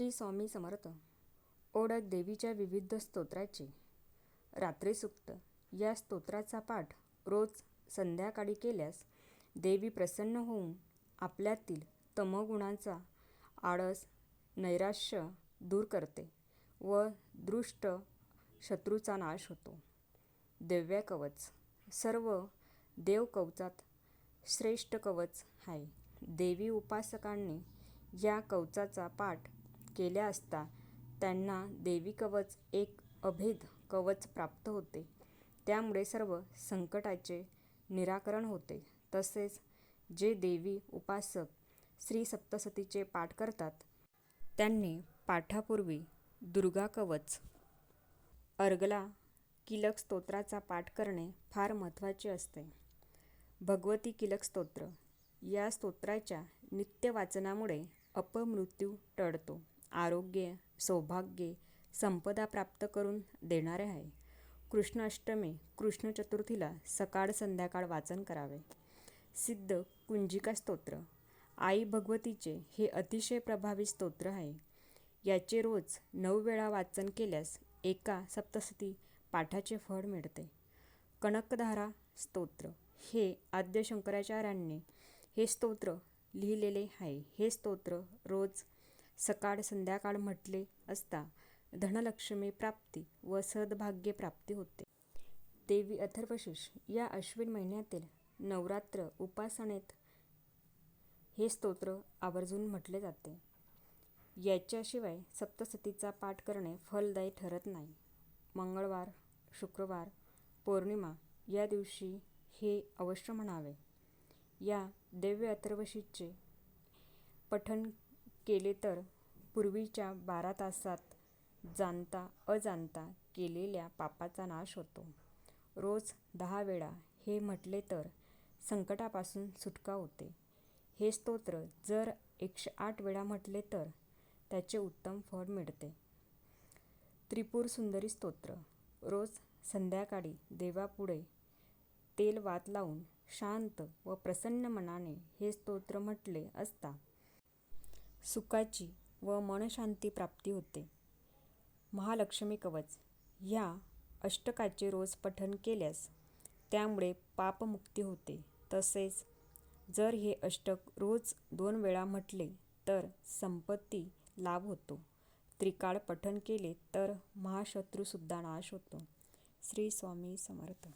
श्री स्वामी समर्थ ओळख देवीच्या विविध स्तोत्राची रात्रीसूक्त या स्तोत्राचा पाठ रोज संध्याकाळी केल्यास देवी प्रसन्न होऊन आपल्यातील तमगुणांचा आळस नैराश्य दूर करते व दृष्ट शत्रूचा नाश होतो. दिव्य कवच सर्व देवकवचात श्रेष्ठ कवच आहे. देवी उपासकांनी या कवचाचा पाठ केल्या असता त्यांना देवी कवच एक अभेद कवच प्राप्त होते. त्यामुळे सर्व संकटाचे निराकरण होते. तसेच जे देवी उपासक श्री सप्तसतीचे पाठ करतात त्यांनी पाठापूर्वी दुर्गा कवच अर्गला किलक स्तोत्राचा पाठ करणे फार महत्त्वाचे असते. भगवती किलक स्तोत्र या स्तोत्राच्या नित्य वाचनामुळे अपमृत्यू टळतो. आरोग्य, सौभाग्य, संपदा प्राप्त करून देणारे आहे. कृष्णाष्टमी कृष्ण चतुर्थीला सकाळ संध्याकाळ वाचन करावे. सिद्ध कुंजिका स्तोत्र आई भगवतीचे हे अतिशय प्रभावी स्तोत्र आहे. याचे रोज नऊ वेळा वाचन केल्यास एका सप्तसती पाठाचे फळ मिळते. कणकधारा स्तोत्र हे आद्य शंकराचार्यांनी हे स्तोत्र लिहिलेले आहे. हे स्तोत्र रोज सकाळ संध्याकाळ म्हटले असता धनलक्ष्मी प्राप्ती व सद्भाग्य प्राप्ती होते. देवी अथर्वशीष या अश्विन महिन्यातील नवरात्र उपासनेत हे स्तोत्र आवर्जून म्हटले जाते. याच्याशिवाय सप्तसतीचा पाठ करणे फलदायी ठरत नाही. मंगळवार, शुक्रवार, पौर्णिमा या दिवशी हे अवश्य म्हणावे. या दिव्य अथर्वशीचे पठण केले तर पूर्वीच्या बारा तासात जाणता अजाणता केलेल्या पापाचा नाश होतो. रोज दहा वेळा हे म्हटले तर संकटापासून सुटका होते. हे स्तोत्र जर एकशे आठ वेळा म्हटले तर त्याचे उत्तम फळ मिळते. त्रिपुरसुंदरी स्तोत्र रोज संध्याकाळी देवापुढे तेल वात लावून शांत व प्रसन्न मनाने हे स्तोत्र म्हटले असता सुखाची व मनःशांती प्राप्ती होते. महालक्ष्मी कवच ह्या अष्टकाचे रोज पठण केल्यास त्यामुळे पापमुक्ती होते. तसेच जर हे अष्टक रोज दोन वेळा म्हटले तर संपत्ती लाभ होतो. त्रिकाळ पठण केले तर महाशत्रूसुद्धा नाश होतो. श्री स्वामी समर्थ